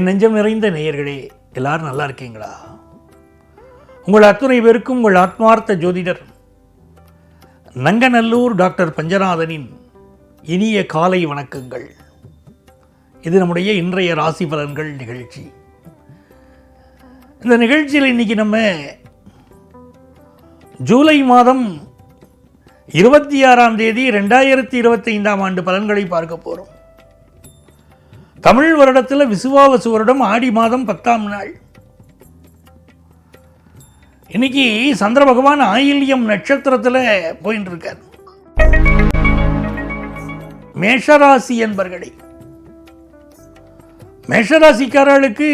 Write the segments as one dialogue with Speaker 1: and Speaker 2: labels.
Speaker 1: என் நெஞ்சம் நிறைந்த நேயர்களே எல்லாரும் நல்லா இருக்கீங்களா? உங்கள் அத்துணை பேருக்கும் உங்கள் ஆத்மார்த்த ஜோதிடர் நங்கநல்லூர் டாக்டர் பஞ்சநாதனின் இனிய காலை வணக்கங்கள். இது நம்முடைய இன்றைய ராசி பலன்கள் நிகழ்ச்சி. இந்த நிகழ்ச்சியில் இன்னைக்கு நம்ம ஜூலை மாதம் இருபத்தி ஆறாம் தேதி ரெண்டாயிரத்தி இருபத்தைந்தாம் ஆண்டு பலன்களை பார்க்க போகிறோம் தமிழ் வருடத்தில் விசுவாவசு வருடம் ஆடி மாதம் பத்தாம் நாள். இன்னைக்கு சந்திர பகவான் ஆயில்யம் நட்சத்திரத்தில் போயின்னு இருக்கார் மேஷராசி என்பர்களை மேஷராசிக்காரர்களுக்கு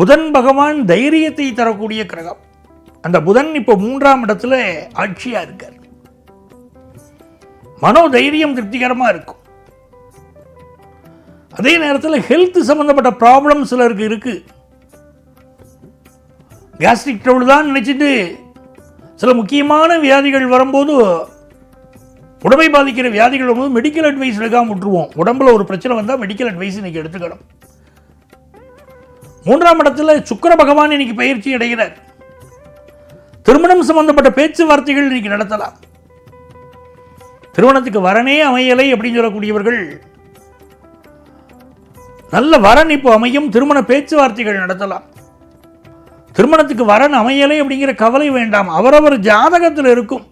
Speaker 1: புதன் பகவான் தைரியத்தை தரக்கூடிய கிரகம். அந்த புதன் இப்போ மூன்றாம் இடத்துல ஆட்சியா இருக்கார். மனோ தைரியம் திருப்திகரமாக இருக்கும். அதே நேரத்தில் ஹெல்த் சம்மந்தப்பட்ட ப்ராப்ளம் சிலருக்கு இருக்கு. கேஸ்ட்ரிக் ட்ரபிள் தான் நினச்சிட்டு சில முக்கியமான வியாதிகள் வரும்போது உடம்பை பாதிக்கிற வியாதிகள் வரும்போது மெடிக்கல் அட்வைஸ் எடுக்காமல் விட்டுருவோம். உடம்புல ஒரு பிரச்சனை வந்தால் மெடிக்கல் அட்வைஸ் இன்னைக்கு எடுத்துக்கணும். மூன்றாம் இடத்துல சுக்கர பகவான் இன்னைக்கு பயிற்சி அடைகிறார். திருமணம் சம்பந்தப்பட்ட பேச்சுவார்த்தைகள் இன்னைக்கு நடத்தலாம். திருமணத்துக்கு வரனே அமையலை அப்படின்னு சொல்லக்கூடியவர்கள் நல்ல வரன் இப்போ அமையும் திருமண பேச்சுவார்த்தைகள் நடத்தலாம். திருமணத்துக்கு வரன் அமையலை அப்படிங்கிற கவலை வேண்டாம். அவரவர் ஜாதகத்தில் இருக்கும்.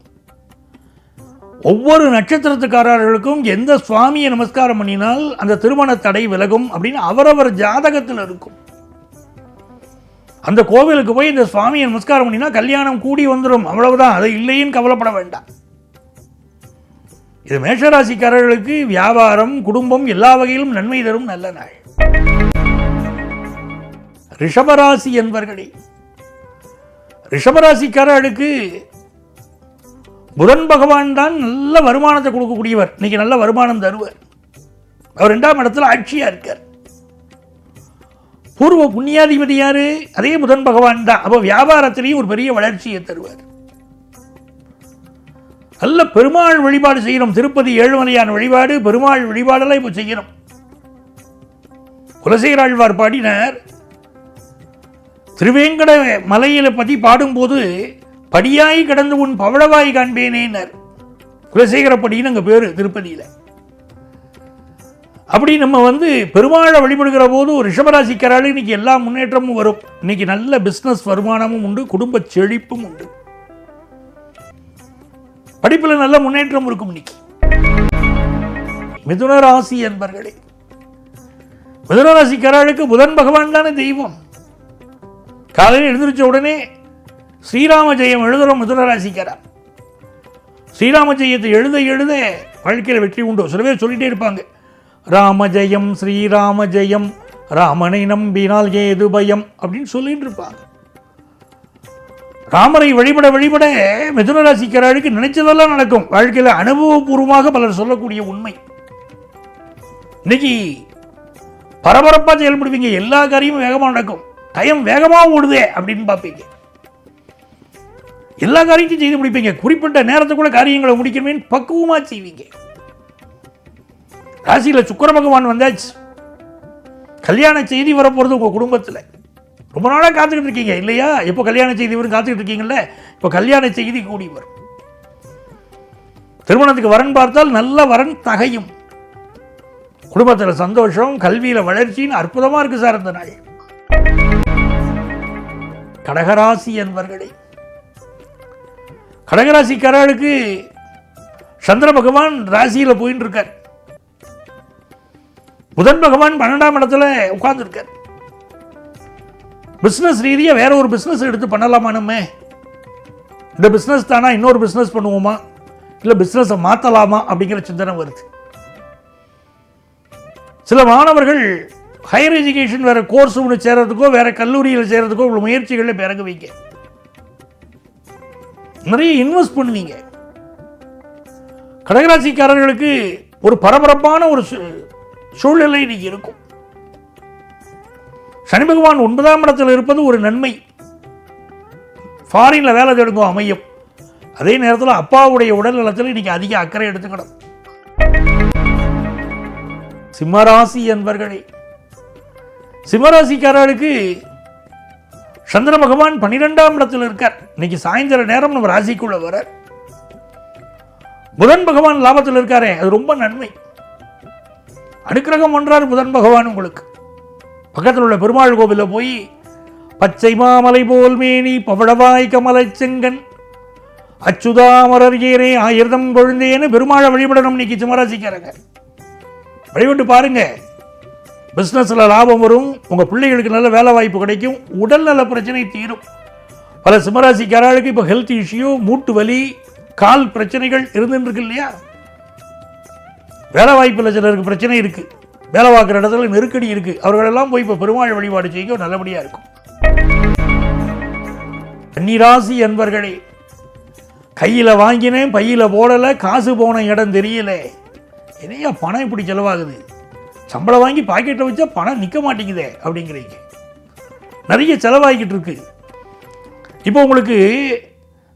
Speaker 1: ஒவ்வொரு நட்சத்திரத்துக்காரர்களுக்கும் எந்த சுவாமியை நமஸ்காரம் பண்ணினால் அந்த திருமண தடை விலகும் அப்படின்னு அவரவர் ஜாதகத்தில் இருக்கும். அந்த கோவிலுக்கு போய் இந்த சுவாமியை நமஸ்காரம் பண்ணினா கல்யாணம் கூடி வந்துடும் அவ்வளவுதான். அது இல்லைன்னு கவலைப்பட வேண்டாம். இது மேஷராசிக்காரர்களுக்கு வியாபாரம் குடும்பம் எல்லா வகையிலும் நன்மை தரும் நல்ல நாள். ரிஷபராசி என்பர்களே ரிஷபராசிக்காரர்களுக்கு புதன் பகவான் தான் நல்ல வருமானத்தை கொடுக்கக்கூடியவர். இன்னைக்கு நல்ல வருமானம் தருவார். அவர் ரெண்டாம் இடத்துல ஆட்சியா இருக்கார். பூர்வ புண்ணியாதிபதி யாரு? அதே புதன் பகவான் தான். அப்போ வியாபாரத்திலையும் ஒரு பெரிய வளர்ச்சியை தருவார். நல்ல பெருமாள் வழிபாடு செய்யணும். திருப்பதி ஏழுமலையான் வழிபாடு பெருமாள் வழிபாடெல்லாம் இப்போ செய்யணும். குலசேகராழ்வார் பாடினார். திருவேங்கட மலையில பற்றி பாடும்போது படியாய் கடந்து உன் பவளவாய் காண்பேனேனர். குலசேகரப்படின்னு அங்கே பேர் திருப்பதியில். அப்படி நம்ம வந்து பெருமாளை வழிபடுகிற போது ஒரு ரிஷபராசிக்காரால் இன்னைக்கு எல்லா முன்னேற்றமும் வரும். இன்னைக்கு நல்ல பிஸ்னஸ் வருமானமும் உண்டு குடும்ப செழிப்பும் உண்டு. படிப்பில் நல்ல முன்னேற்றம் இருக்கும் இன்னைக்கு. மிதுன ராசி என்பர்களே மிதனராசிக்காரர்களுக்கு புதன் பகவான் தானே தெய்வம். காலையில் எழுந்திரிச்ச உடனே ஸ்ரீராம ஜெயம் எழுதுகிறோம் மிதுனராசிக்காரர். ஸ்ரீராம ஜெயத்தை எழுத எழுத வாழ்க்கையில் வெற்றி உண்டு. சில பேர் சொல்லிட்டே இருப்பாங்க. ராம ஜெயம் ஸ்ரீராம ஜெயம் ராமனை நம்பினால் ஏது பயம்? அப்படின்னு சொல்லிட்டு இருப்பாங்க. ராமரை வழிபட வழிபட மிதுனராசிக்காரர்களுக்கு நினைச்சதெல்லாம் நடக்கும். வாழ்க்கையில் அனுபவபூர்வமாக பலர் சொல்லக்கூடிய உண்மை. இன்னைக்கு பரபரப்பாக செயல்படுவீங்க. எல்லா காரியமும் வேகமாக நடக்கும். டைம் வேகமாக ஓடுதே அப்படின்னு பார்ப்பீங்க. எல்லா காரியத்தையும் செய்து முடிப்பீங்க. குறிப்பிட்ட நேரத்துக்குள்ள காரியங்களை முடிக்கணுமே பக்குவமாக செய்வீங்க. ராசியில் சுக்கர பகவான் வந்தாச்சு. கல்யாண செய்தி வரப்போகிறது உங்கள் குடும்பத்தில். ரொம்ப நாளாக காத்துக்கிட்டு இருக்கீங்க. இல்லையா? எப்போ கல்யாண செய்தி வரும் காத்துக்கிட்டு இருக்கீங்கல்ல? இப்போ கல்யாண செய்தி கூடி வரும். திருமணத்துக்கு வரன் பார்த்தால் நல்ல வரன் தகையும். குடும்பத்தில் சந்தோஷம் கல்வியில் வளர்ச்சின்னு அற்புதமாக இருக்குது சார் அந்த நாள் கடகராசி என்பர்களே கடகராசிக்காரர்களுக்கு சந்திர பகவான் ராசியில் போயின்னு இருக்கார் புதன் பகவான் பன்னெண்டாம் இடத்துல உட்கார்ந்துருக்கார். பிஸ்னஸ் ரீதியாக வேற ஒரு பிஸ்னஸ் எடுத்து பண்ணலாமா நம்ம? இந்த பிஸ்னஸ் தானா இன்னொரு பிஸ்னஸ் பண்ணுவோமா? இல்லை பிஸ்னஸை மாற்றலாமா அப்படிங்கிற சிந்தனை வருது. சில மாணவர்கள் ஹையர் எஜுகேஷன் வேற கோர்ஸ் ஒன்று சேர்றதுக்கோ வேற கல்லூரியில் சேர்றதுக்கோ உள்ள முயற்சிகளில் பிறகு வைங்க நிறைய இன்வெஸ்ட் பண்ணுவீங்க. கடகராசிக்காரர்களுக்கு ஒரு பரபரப்பான ஒரு சூழ்நிலை இன்னைக்கு இருக்கும். சனி பகவான் ஒன்பதாம் இடத்தில் இருப்பது ஒரு நன்மை. ஃபாரினில் வேலை தேடுங்க அமையும். அதே நேரத்தில் அப்பாவுடைய உடல் நலத்தில் இன்னைக்கு அதிக அக்கறை எடுத்துக்கணும். சிம்மராசி என்பர்களே சிம்மராசிக்காரர்களுக்கு சந்திர பகவான் பன்னிரெண்டாம் இடத்தில் இருக்கார். இன்னைக்கு சாயந்தர நேரம் நம்ம ராசிக்குள்ள வர புதன் பகவான் லாபத்தில் இருக்காரே அது ரொம்ப நன்மை. அனுக்கிரகம் ஒன்றார் புதன் பகவான் உங்களுக்கு. பக்கத்தில் உள்ள பெருமாள் கோவிலில் போய் பச்சை மாமலை போல் மேனி பவழவாய் கமலை செங்கன் அச்சுதாமரர் ஏரே ஆயிரதம் கொழுந்தேன்னு பெருமாளை வழிபடணும் இன்னைக்கு சிம்மராசிக்காரங்க. வழிபட்டு பாருங்க. பிஸ்னஸில் லாபம் வரும். உங்கள் பிள்ளைகளுக்கு நல்ல வேலை வாய்ப்பு கிடைக்கும். உடல்நல பிரச்சனை தீரும். பல சிம்மராசிக்காரர்களுக்கு இப்போ ஹெல்த் இஷ்யூ மூட்டு வலி கால் பிரச்சனைகள் இருந்துருக்கு இருக்கு இல்லையா? வேலை வாய்ப்பில் சிலருக்கு பிரச்சனை இருக்குது வேலை பார்க்குற இடத்துல நெருக்கடி இருக்குது அவர்களெல்லாம் போய் இப்போ பெருமாள் வழிபாடு செய்ய நல்லபடியாக இருக்கும். கன்னிராசி என்பர்களே கையில் வாங்கினேன் பையில் போடலை காசு போன இடம் தெரியலை. என்னையா பணம் இப்படி செலவாகுது? சம்பளம் வாங்கி பாக்கெட்டை வச்சா பணம் நிற்க மாட்டேங்குதே அப்படிங்கிறீங்க. நிறைய செலவாகிக்கிட்டு இருக்கு. இப்போ உங்களுக்கு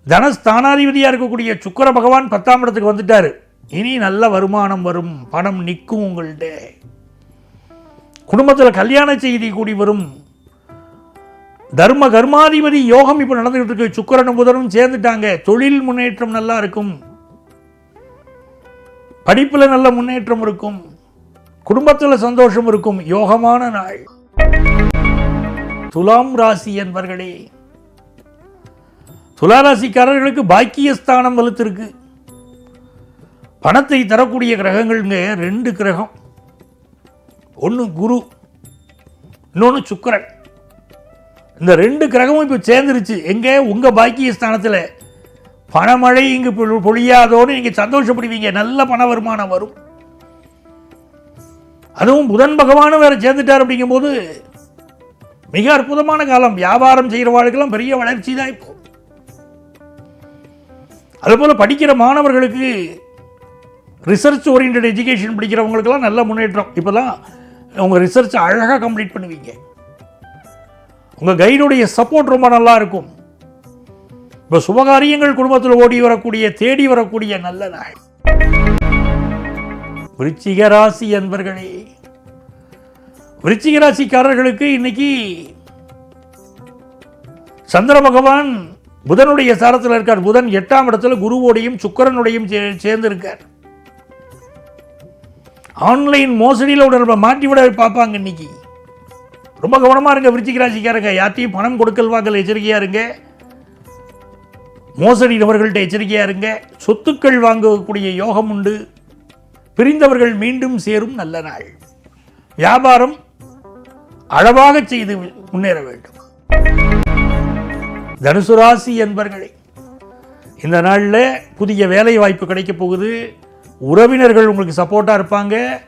Speaker 1: தனஸ்தானாதிபதியாக இருக்கக்கூடிய சுக்கர பகவான் பத்தாம் இடத்துக்கு வந்துட்டார். இனி நல்ல வருமானம் வரும் பணம் நிற்கும் உங்கள்கிட்ட குடும்பத்தில் கல்யாண செய்தி கூடி வரும். தர்ம கர்மாதிபதி யோகம் இப்போ நடந்துகிட்டு இருக்கு. சுக்கரனும் புதனும் சேர்ந்துட்டாங்க. தொழில் முன்னேற்றம் நல்லா இருக்கும். படிப்பில் நல்ல முன்னேற்றம் இருக்கும். குடும்பத்தில் சந்தோஷம் இருக்கும். யோகமான நாள். துலாம் ராசி என்பர்களே துலா ராசிக்காரர்களுக்கு பாக்கியஸ்தானம் வலுத்திருக்கு. பணத்தை தரக்கூடிய கிரகங்கள்ங்க ரெண்டு கிரகம். ஒன்று குரு இன்னொன்று சுக்கரன். இந்த ரெண்டு கிரகமும் இப்போ சேர்ந்துருச்சு. எங்கே? உங்கள் பாக்கியஸ்தானத்தில். பணமழை இங்கு பொழு- பொழியாதோடு நீங்கள் சந்தோஷப்படுவீங்க. நல்ல பண வருமானம் வரும். அதுவும் புதன் பகவானும் வேறு சேர்ந்துட்டார் அப்படிங்கும்போது மிக அற்புதமான காலம். வியாபாரம் செய்கிறவாளுக்கெல்லாம் பெரிய வளர்ச்சி தான் இப்போ. அதுபோல் படிக்கிற மாணவர்களுக்கு ரிசர்ச் ஓரியன்ட் எஜுகேஷன் படிக்கிறவங்களுக்கெல்லாம் நல்ல முன்னேற்றம். இப்போல்லாம் உங்கள் ரிசர்ச் அழகாக கம்ப்ளீட் பண்ணுவீங்க. உங்கள் கைடுடைய சப்போர்ட் ரொம்ப நல்லா இருக்கும். இப்போ சுபகாரியங்கள் குடும்பத்தில் ஓடி வரக்கூடிய தேடி வரக்கூடிய நல்ல நாள். விருச்சிக ராசி அன்பர்களே விருச்சிக ராசிக்காரர்களுக்கு இன்னைக்கு சந்திர பகவான் புதனுடைய சாரத்தில் இருக்கார். புதன் எட்டாம் இடத்துல குருவோடையும் சுக்கரனுடையும் சேர்ந்து இருக்கார் ஆன்லைன் மோசடியில் உடல் மாட்டிவிட பார்ப்பாங்க இன்னைக்கு. ரொம்ப கவனமாக இருங்க விருச்சிக ராசிக்காரங்க. யார்ட்டையும் பணம் கொடுக்கல் வாங்கல் எச்சரிக்கையாக இருங்க. மோசடி நபர்கள்ட்ட எச்சரிக்கையாக இருங்க. சொத்துக்கள் வாங்கக்கூடிய யோகம் உண்டு. பிரிந்தவர்கள் மீண்டும் சேரும் நல்ல நாள். வியாபாரம் அளவாக செய்து முன்னேற வேண்டும். தனுசு ராசி என்பர்களே இந்த நாளில் புதிய வேலை வாய்ப்பு கிடைக்கப் போகுது. உறவினர்கள் உங்களுக்கு சப்போர்ட்டாக இருப்பாங்க.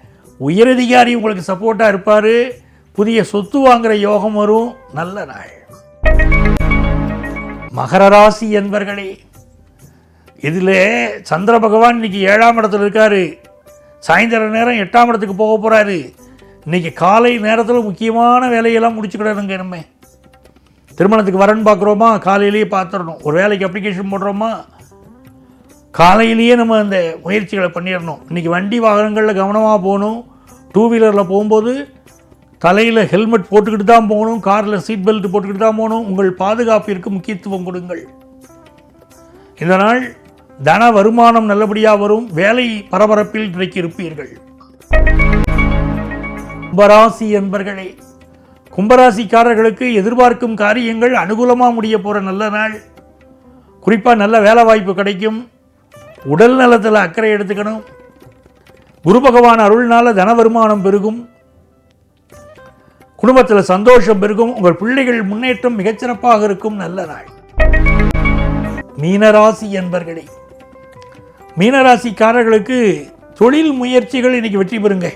Speaker 1: உயரதிகாரி உங்களுக்கு சப்போர்ட்டாக இருப்பார். புதிய சொத்து வாங்குகிற யோகம் வரும். நல்ல நாள். மகர ராசி என்பர்களே இதில் சந்திர பகவான் இன்னைக்கு ஏழாம் இடத்துல இருக்காரு. சாயந்தர நேரம் எட்டாம் இடத்துக்கு போக போகிறாரு இன்னைக்கு காலை நேரத்தில் முக்கியமான வேலையெல்லாம் முடிச்சுக்கிடணுங்க நம்ம. திருமணத்துக்கு வரன்னு பார்க்குறோமா காலையிலேயே பார்த்துடணும் ஒரு வேலைக்கு அப்ளிகேஷன் போடுறோமா? காலையிலேயே நம்ம அந்த முயற்சிகளை பண்ணிடணும். இன்றைக்கி வண்டி வாகனங்களில் கவனமாக போகணும். டூ வீலரில் போகும்போது தலையில் ஹெல்மெட் போட்டுக்கிட்டு தான் போகணும் காரில் சீட் பெல்ட் போட்டுக்கிட்டு தான் போகணும் உங்கள் பாதுகாப்பிற்கு முக்கியத்துவம் கொடுங்கள். இதனால் தன வருமானம் நல்லபடியாக வரும் வேலை பரபரப்பில் இன்றைக்கு இருப்பீர்கள் கும்பராசி என்பர்களே கும்பராசிக்காரர்களுக்கு எதிர்பார்க்கும் காரியங்கள் அனுகூலமாக முடிய போகிற நல்ல நாள். குறிப்பாக நல்ல வேலை வாய்ப்பு கிடைக்கும் உடல் நலத்தில் அக்கறை எடுத்துக்கணும். குரு பகவான் அருள்னால தன வருமானம் பெருகும் குடும்பத்தில் சந்தோஷம் பெருகும் உங்கள் பிள்ளைகள் முன்னேற்றம் மிகச்சிறப்பாக இருக்கும் நல்ல நாள். மீனராசி என்பர்களே மீனராசிக்காரர்களுக்கு தொழில் முயற்சிகள் இன்னைக்கு வெற்றி பெறுங்க.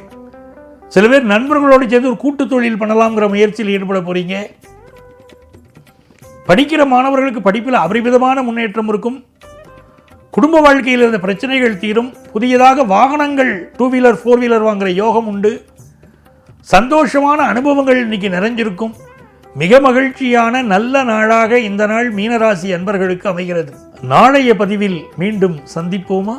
Speaker 1: சில பேர் நண்பர்களோடு சேர்ந்து ஒரு கூட்டு தொழில் பண்ணலாம்ங்கிற முயற்சியில் ஈடுபட போறீங்க. படிக்கிற மாணவர்களுக்கு படிப்பில் அபரிமிதமான முன்னேற்றம் இருக்கும். குடும்ப வாழ்க்கையில் இருந்த பிரச்சனைகள் தீரும். புதியதாக வாகனங்கள் டூ வீலர் ஃபோர் வீலர் வாங்குற யோகம் உண்டு. சந்தோஷமான அனுபவங்கள் இன்றைக்கி நிறைஞ்சிருக்கும். மிக மகிழ்ச்சியான நல்ல நாளாக இந்த நாள் மீனராசி அன்பர்களுக்கு அமைகிறது. நாளைய பதிவில் மீண்டும் சந்திப்போமா?